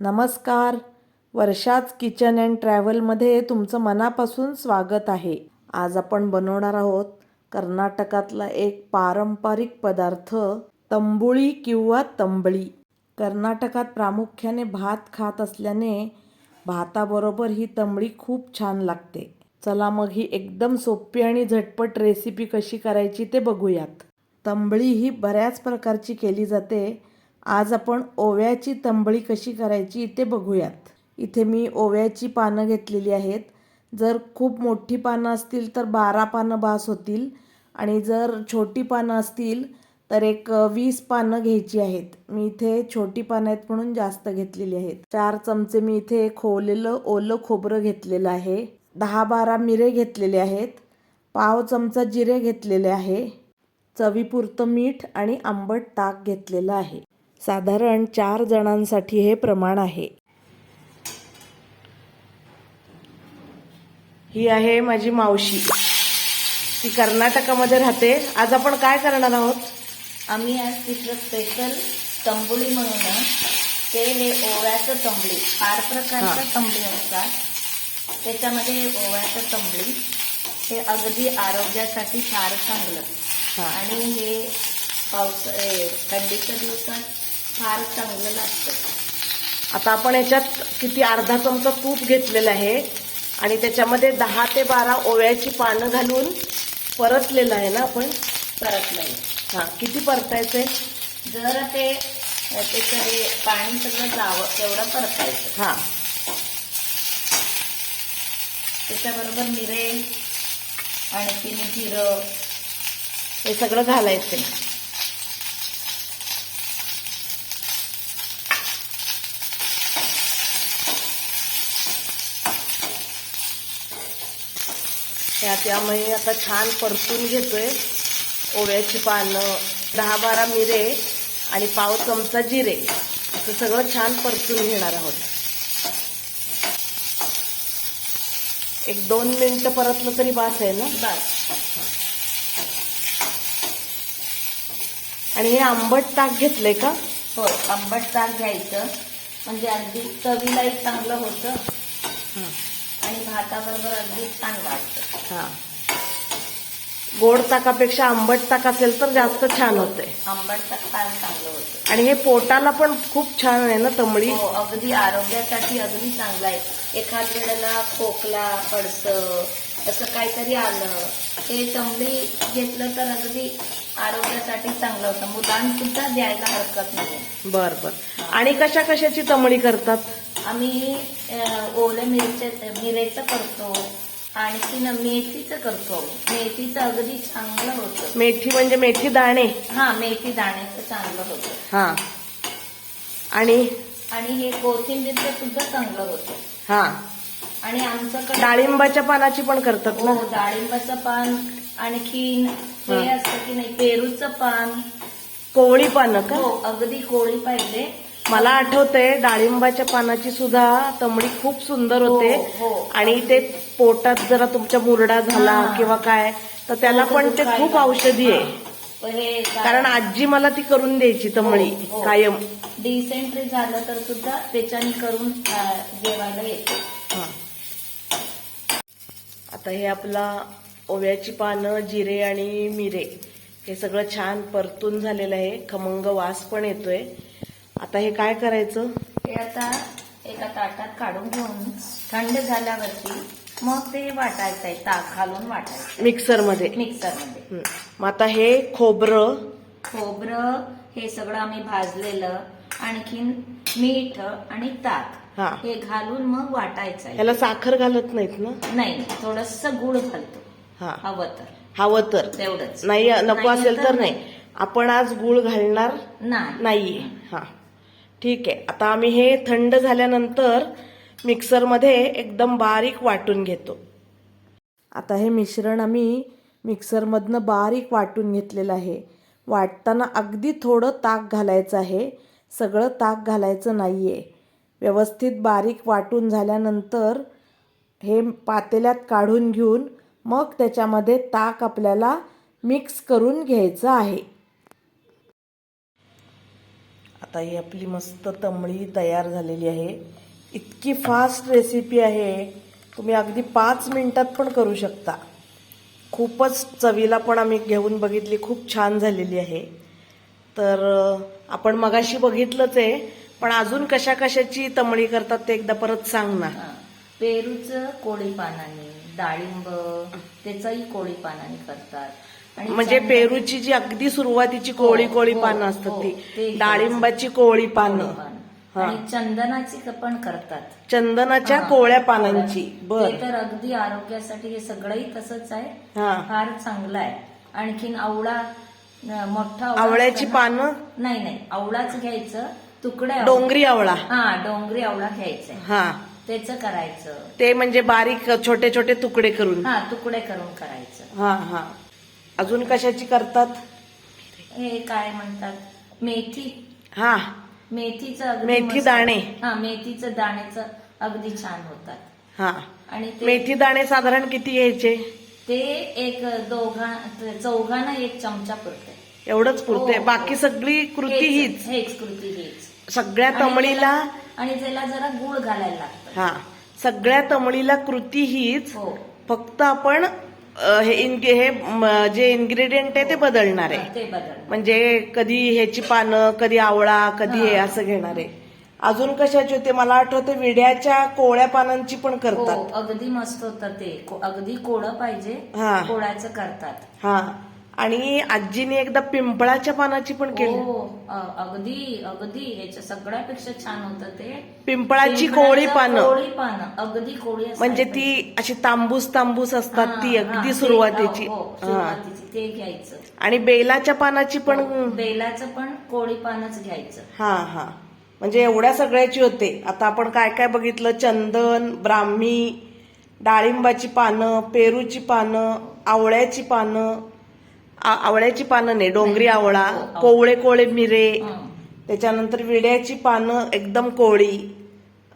नमस्कार. वर्षाच kitchen and ट्रॅव्हलमध्ये तुमचं मनापासून स्वागत आहे. आज आपण बनवणार आहोत कर्नाटकातला एक पारंपरिक पदार्थ तंबुळी किंवा तंबळी. कर्नाटकात प्रामुख्याने भात खात असल्याने भाताबरोबर ही तंबळी खूप छान लागते. चला मग ही एकदम सोपी आणि झटपट रेसिपी कशी करायची ते बघूयात. तंबळी ही बऱ्याच प्रकारची केली जाते. आज आपण ओव्याची तंबळी कशी करायची ते बघूयात. इथे मी ओव्याची पानं घेतलेली आहेत. जर खूप मोठी पानं असतील तर बारा पानं बास होतील आणि जर छोटी पानं असतील तर एक वीस पानं घ्यायची आहेत. मी इथे छोटी पानं आहेत म्हणून जास्त घेतलेली आहेत. चार चमचे मी इथे खोवलेलं ओलं खोबरं घेतलेलं आहे. दहा बारा मिरे घेतलेले आहेत. पाव चमचा जिरे घेतलेले आहे. चवीपुरतं मीठ आणि आंबट ताक घेतलेलं आहे. साधारण चार जणांसाठी हे प्रमाण आहे. ही आहे माझी मावशी. ती कर्नाटकामध्ये राहते. आज आपण काय करणार आहोत? आम्ही आज तिथलं स्पेशल तंबुळी म्हणून ना, ते हे ओव्याचं तंबळी फार प्रकारचं. तंबळी असतात. त्याच्यामध्ये ओव्याचं तंबळी हे अगदी आरोग्यासाठी फार चांगलं. आणि हे पावस हे थंडीच्या दिवसात फार चांगलं लागतं. आता आपण याच्यात किती अर्धा चमचा तूप घेतलेलं आहे आणि त्याच्यामध्ये दहा ते बारा ओव्याची पानं घालून परतलेलं आहे ना आपण? परत नाही हा किती परतायचंय? जर ते त्याचं हे पाणी सगळं जावं तेवढं परतायचं. हा. त्याच्याबरोबर मिरे आणखी जिरं. हे सगळं घालायचंय. त्यात यामुळे आता छान परतून घेतोय. ओव्याची पानं दहा बारा मिरे आणि पाव चमचा जिरे. असं सगळं छान परतून घेणार आहोत. एक दोन मिनिटं परतलं तरी बास आहे ना? बस. आणि हे आंबट ताक घेतलंय का? हो आंबट ताक घ्यायचं. म्हणजे अगदी चवीलाही चांगलं होतं. आणि भाताबरोबर अगदी छान वाटतं. हा. गोड ताकापेक्षा आंबट ताक असेल तर जास्त छान होते. आंबट ताक फार चांगलं होतं. आणि हे पोटाला पण खूप छान आहे ना तंबळी हो अगदी आरोग्यासाठी अगदी चांगलं आहे. एखाद वेळेला खोकला पडतं असं काहीतरी आलं ते तंबळी घेतलं तर अगदी आरोग्यासाठी चांगलं होतं. मुलांसुद्धा द्यायला हरकत नाही. बर बर. आणि कशा कशाची तंबळी करतात? आम्ही अं, ओल्या मिरचे मिरेचं करतो. आणखी ना मेथीचं करतो मेथीचं अगदी चांगलं होतं. मेथी म्हणजे मेथी दाणे? हा मेथी दाण्याचं चांगलं होतं. हा. आणि? आणि हे कोथिंबीरचं सुद्धा चांगलं होतं. हा. आणि आमच्याकडे डाळिंबाच्या पानाची पण करतात ना? हो डाळिंबाचं पान आणखीन हे हा. असतं की नाही पेरूचं पान. कोवळी पानं का? हो अगदी कोळी पाहिजे. मला आठवतंय डाळिंबाच्या पानाची सुद्धा तंबडी खूप सुंदर हो, होते. हो. आणि ते पोटात जरा तुमच्या मुरडा झाला हा. किंवा काय तर त्याला पण ते खूप औषधी आहे. हे. कारण आजी मला ती करून द्यायची हो, हो. कायम. डिसेंट्री झालं तर सुद्धा त्याच्याने करून अं, जेवायला येते. हा. आता हे आपला ओव्याची पानं जिरे आणि मिरे हे सगळं छान परतून झालेलं आहे. खमंग वास पण येतोय. आता हे काय करायचं? हे आता एका ताटात काढून घेऊन थंड झाल्यावरती मग ते वाटायचं आहे ताक घालून वाटायचं. मिक्सरमध्ये. मिक्सरमध्ये. हं. मग आता हे खोबरं. खोबरं हे सगळं आम्ही भाजलेलं आणखीन मीठ आणि ताक हा. हे घालून मग वाटायचं आहे ह्याला साखर घालत नाहीत ना? नाही थोडस गुळ घालतो. हा. हवं तर. हवं तर. तेवढंच. नाही नको असेल तर तर नाही. आपण आज गुळ घालणार नाही. नाहीये. हा. ठीक आहे. आता आम्ही हे थंड झाल्यानंतर मिक्सरमध्ये एकदम बारीक वाटून घेतो. आता हे मिश्रण आम्ही मिक्सरमधनं बारीक वाटून घेतलेलं आहे. वाटताना अगदी थोडं ताक घालायचं आहे. सगळं ताक घालायचं नाही आहे व्यवस्थित बारीक वाटून झाल्यानंतर हे पातेल्यात काढून घेऊन मग त्याच्यामध्ये ताक आपल्याला मिक्स करून घ्यायचं आहे. आता ही आपली मस्त तमळी तयार झालेली आहे. इतकी फास्ट रेसिपी आहे. तुम्ही अगदी पाच मिनटात पण करू शकता. खूपच चवीला पण आम्ही घेऊन बघितली खूप छान झालेली आहे. तर आपण मगाशी बघितलंच आहे पण अजून कशा कशाची तमळी करतात ते एकदा परत सांग ना. पेरूचं कोळी पानाने डाळिंब त्याचंही कोळी पानाने करतात. म्हणजे पेरूची जी अगदी सुरुवातीची कोळी कोळी हो, पानं हो, असतात ते. ती घ्यायचं. डाळिंबाची कोळी पानं. हा. आणि चंदनाची पण करतात. चंदनाच्या हा. कोळ्या पानांची. बर. ते तर अगदी आरोग्यासाठी हे सगळंही तसंच आहे. हा. फार चांगलं आहे. आणखीन आवळा मोठा आवळा आवळ्याची पानं? नाही नाही. आवळाच घ्यायचं. तुकडे आवळा. डोंगरी आवळा. हा डोंगरी आवळा घ्यायचंय हा. त्याचं करायचं. ते म्हणजे बारीक छोटे छोटे तुकडे करून. हा तुकडे करून करायचं. हा हा. अजून कशाची करतात? हे काय म्हणतात? मेथी. हा. मेथीचं अगदी मेथी मस्त- दाणे. हा मेथीचं दाण्याचं अगदी छान होतात. हा. आणि ते मेथी दाणे साधारण किती घ्यायचे? ते एक दोघा चौघांना एक चमचा पुरते. एवढंच पुरते. हो. बाकी सगळी कृती हीच हेच. कृती हीच. सगळ्या आणि तमळीला त्याला- आणि त्याला जरा गुळ घालायला लागतं. हा. सगळ्या तमळीला कृती हीच. हो. फक्त आपण हे इन- हे जे इन्ग्रेडियंट आहे ते बदलणार आहे. म्हणजे कधी ह्याची पानं कधी आवळा कधी हे. असं घेणार आहे. अजून कशाचे होते मला आठवते विड्याच्या कोळ्या पानांची पण हो करतात. अगदी मस्त होतं ते. अगदी कोळं पाहिजे हा. कोळ्याचं करतात. हा. आणि आजीने एकदा पिंपळाच्या पानाची पण केली. हो अ- अगदी अगदी. याच्या सगळ्यापेक्षा छान होतं ते. पिंपळाची कोळी पानं. कोळी पानं. अगदी कोळी असायला म्हणजे पाहिजे. ती अशी तांबूस तांबूस असतात हा, ती हा, अगदी ते- सुरुवातीची. हो, हो, हा. सुरुवातीची. ते घ्यायचं. आणि बेलाच्या पानाची पण बेलाचं पण कोळी पानच घ्यायचं. हा हा. म्हणजे एवढ्या सगळ्याची होते. आता आपण काय काय बघितलं? चंदन ब्राह्मी डाळिंबाची पानं पेरूची पानं आवळ्याची पानं आ- आवळ्याची पानं नाही डोंगरी आवळा हो, आवळा. कोवळे कोवळे मिरे. त्याच्यानंतर विड्याची पानं एकदम कोळी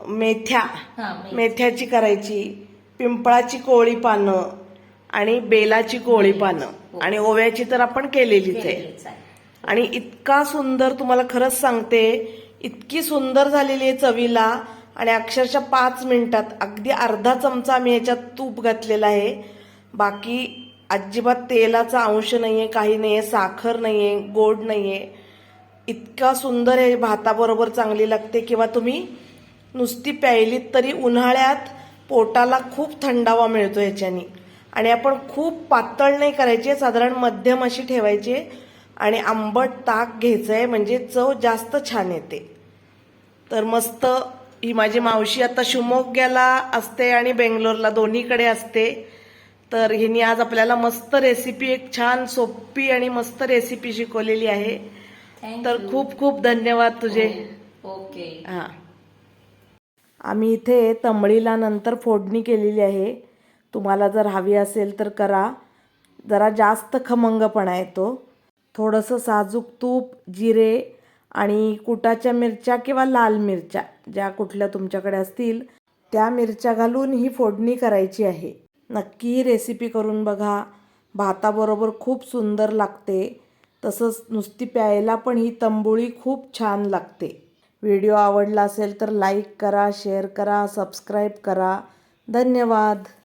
मेथ्या हा, मे- मेथ्याची करायची पिंपळाची कोळी पानं आणि बेलाची कोळी पानं हो. आणि ओव्याची तर आपण केलेलीच आहे केलेलीच आहे. आणि इतका सुंदर तुम्हाला खरंच सांगते इतकी सुंदर झालेली आहे चवीला आणि अक्षरशः पाच मिनिटात अगदी अर्धा चमचा आम्ही ह्याच्यात तूप घातलेला आहे बाकी अजिबात तेलाचा अंश नाहीये काही नाहीये साखर नाहीये गोड नाहीये. इतका सुंदर हे भाताबरोबर चांगली लागते. किंवा तुम्ही नुसती प्यायलीत तरी उन्हाळ्यात पोटाला खूप थंडावा मिळतो ह्याच्यानी. आणि आपण खूप पातळ नाही करायची साधारण मध्यम अशी ठेवायची. आणि आंबट ताक घ्यायचं आहे म्हणजे चव जास्त छान येते. तर मस्त ही माझी मावशी आता शिमोग्याला असते आणि बेंगलोरला दोन्हीकडे असते. तर हिने आज आपल्याला मस्त रेसिपी एक छान सोपी आणि मस्त रेसिपी शिकवलेली आहे. तर. खूप खूप धन्यवाद तुझे. ओके. हा. आम्ही इथे तंबळीला नंतर फोडणी केलेली आहे. तुम्हाला जर हवी असेल तर करा. जरा जास्त खमंगपणा येतो थोडंसं साजूक तूप जिरे आणि कुटाच्या मिरच्या किंवा लाल मिरच्या ज्या कुठल्या तुमच्याकडे असतील त्या मिरच्या घालून ही फोडणी करायची आहे. नक्की ही रेसिपी करून बघा. भाताबरोबर खूप सुंदर लागते. तसंच नुसती प्यायला पण ही तंबोळी खूप छान लागते. व्हिडिओ आवडला असेल तर लाईक करा शेअर करा सबस्क्राईब करा. धन्यवाद.